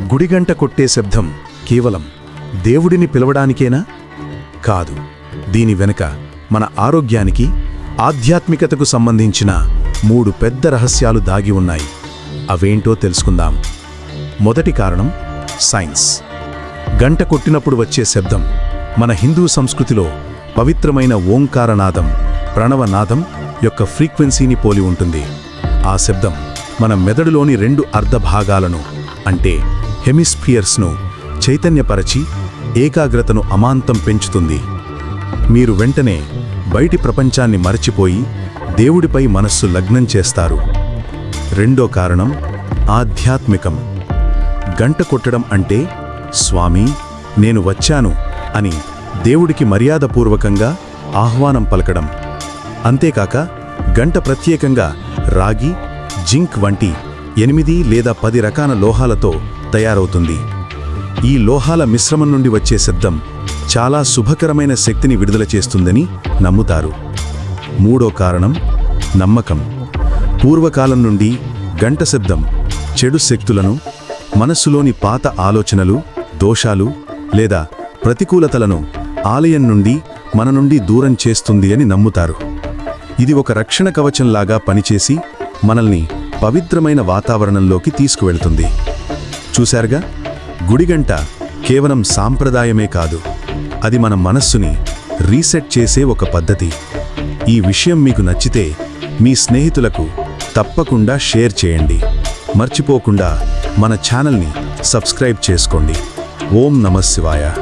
గుడిగంట కొట్టే శబ్దం కేవలం దేవుడిని పిలవడానికేనా? కాదు. దీని వెనుక మన ఆరోగ్యానికి ఆధ్యాత్మికతకు సంబంధించిన మూడు పెద్ద రహస్యాలు దాగి ఉన్నాయి. అవేంటో తెలుసుకుందాం. మొదటి కారణం సైన్స్. గంట కొట్టినప్పుడు వచ్చే శబ్దం మన హిందూ సంస్కృతిలో పవిత్రమైన ఓంకారనాదం ప్రణవనాదం యొక్క ఫ్రీక్వెన్సీని పోలి ఉంటుంది. ఆ శబ్దం మన మెదడులోని రెండు అర్ధభాగాలను అంటే హెమిస్ఫియర్స్ను చైతన్యపరచి ఏకాగ్రతను అమాంతం పెంచుతుంది. మీరు వెంటనే బయటి ప్రపంచాన్ని మరచిపోయి దేవుడిపై మనస్సు లగ్నం చేస్తారు. రెండో కారణం ఆధ్యాత్మికం. గంట కొట్టడం అంటే స్వామి నేను వచ్చాను అని దేవుడికి మర్యాదపూర్వకంగా ఆహ్వానం పలకడం. అంతేకాక గంట ప్రత్యేకంగా రాగి జింక్ వంటి ఎనిమిది లేదా పది రకాల లోహాలతో తయారవుతుంది. ఈ లోహాల మిశ్రమం నుండి వచ్చే శబ్దం చాలా శుభకరమైన శక్తిని విడుదల చేస్తుందని నమ్ముతారు. మూడో కారణం నమ్మకం. పూర్వకాలం నుండి గంట శబ్దం చెడు శక్తులను మనస్సులోని పాత ఆలోచనలు దోషాలు లేదా ప్రతికూలతలను ఆలయం నుండి మన నుండి దూరం చేస్తుంది అని నమ్ముతారు. ఇది ఒక రక్షణ కవచంలాగా పనిచేసి మనల్ని పవిత్రమైన వాతావరణంలోకి తీసుకువెళ్తుంది. చూశారుగా? గుడిగంట కేవలం సాంప్రదాయమే కాదు. అది మన మనస్సుని రీసెట్ చేసే ఒక పద్ధతి. ఈ విషయం మీకు నచ్చితే మీ స్నేహితులకు తప్పకుండా షేర్ చేయండి. మర్చిపోకుండా మన ఛానల్ని సబ్స్క్రైబ్ చేసుకోండి. ఓం నమశివాయ